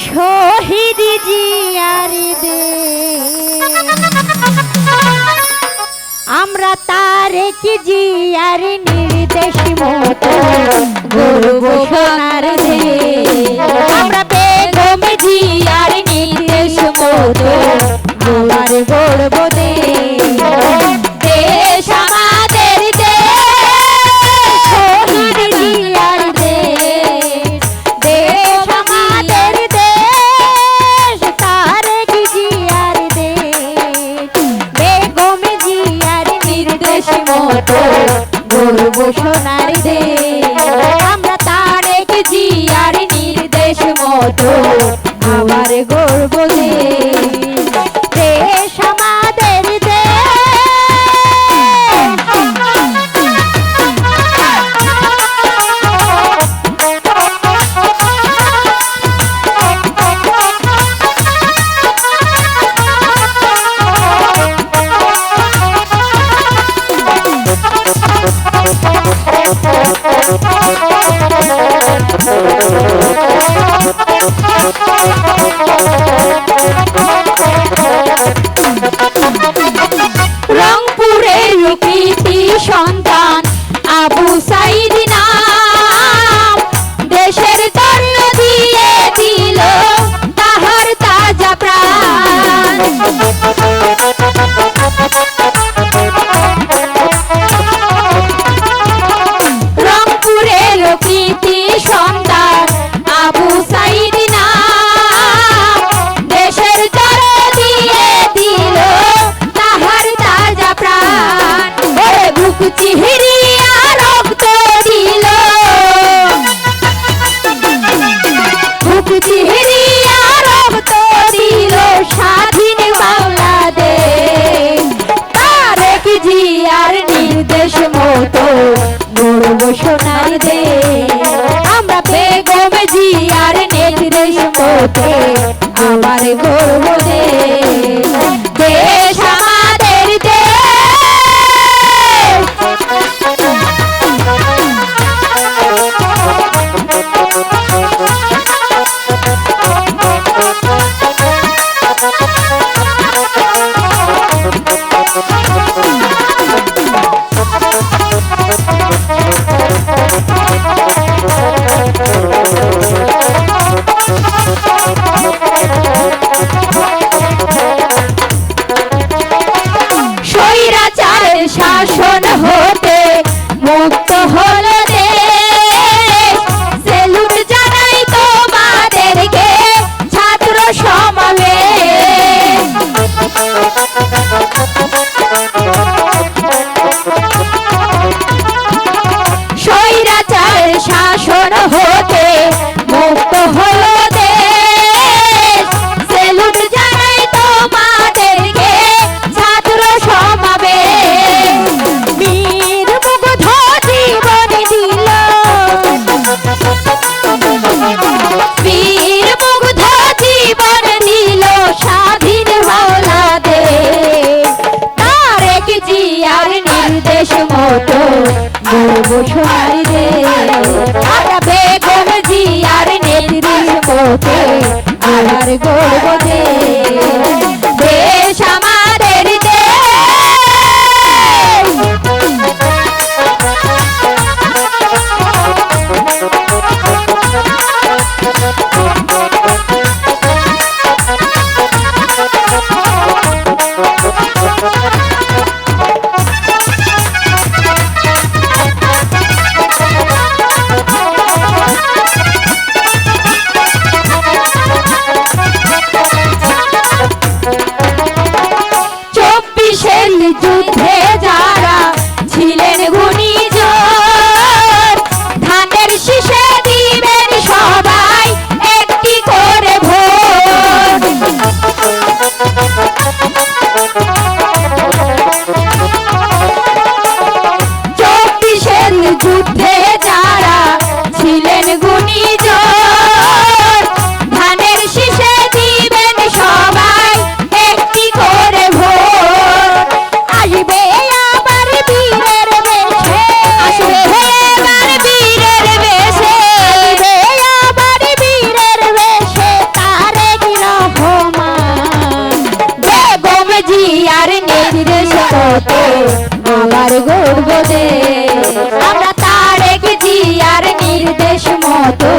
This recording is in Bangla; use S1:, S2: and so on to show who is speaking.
S1: শহীদ জিয়ারি দে। আমরা তারে কি জিয়ারি নির্দেশ মতো গুরু সোনার দে। গৌরব সোনার দে। আমরা বেগম জি আর নেত্রে সোতে আমার গৌরব দে। সোনার দেশ মতো গড়ব সোনার দেশ। আমরা বেগম জিয়ার নেত্রীর মতো আমার গড়ব দেশ। পথে দে আমরা তার আমরা আর নির্দেশ মতো